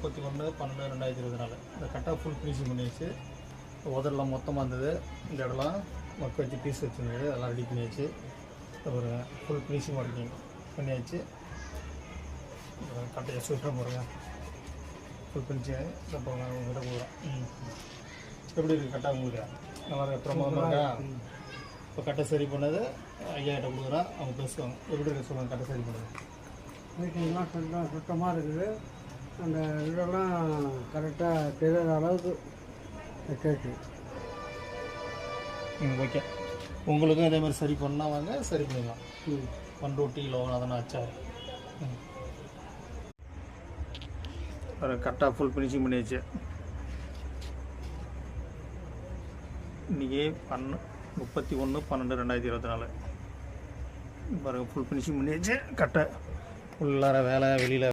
முப்பத்தி ஒன்று பன்னெண்டு ரெண்டாயிரத்தி இருபத்தி நாலு. இந்த கட்டாக ஃபுல் ஃபினிஷிங் பண்ணியாச்சு. உதரெல்லாம் மொத்தமாக இருந்தது. இந்த இடம்லாம் மக்க வச்சு பீஸ் வச்சுருந்தது. அதெல்லாம் ரெடி பண்ணியாச்சு. ஒரு ஃபுல் ஃபினிஷிங் ஒர்க்கிங் பண்ணியாச்சு. கட்டையை சுற்ற போகிறேங்க ஃபுல் ஃபினிஷிங் இப்போ உங்கள்கிட்ட போகிறோம் ம் எப்படி இருக்குது கட்டா உங்களுக்கு? நல்லா பிரமாதமாக இருக்கா. இப்போ கட்டை சரி பண்ணது. ஐயா கிட்ட கொடுக்குறேன் அவங்க பேசுவாங்க எப்படி இருக்க சொல்லுவாங்க கட்டை சரி பண்ணது? சுத்தமாக இருக்குது. அந்த இதெல்லாம் கரெக்டாக தெரியாத அளவுக்கு ம் ஓகே உங்களுக்கும் இதே மாதிரி சரி பண்ணால் வாங்க சரி பண்ணிடலாம். ம். பண்ருட்டி லோகநாதன் ஆச்சார் கரெக்டாக ஃபுல் ஃபினிஷிங் பண்ணியாச்சு. இன்றைக்கி பன்னு முப்பத்தி ஒன்று பன்னெண்டு ரெண்டாயிரத்தி இருபத்தி நாலு. பாருங்கள் ஃபுல் ஃபினிஷிங் பண்ணியாச்சு கட்டை உள்ளார வேலை வெளியில்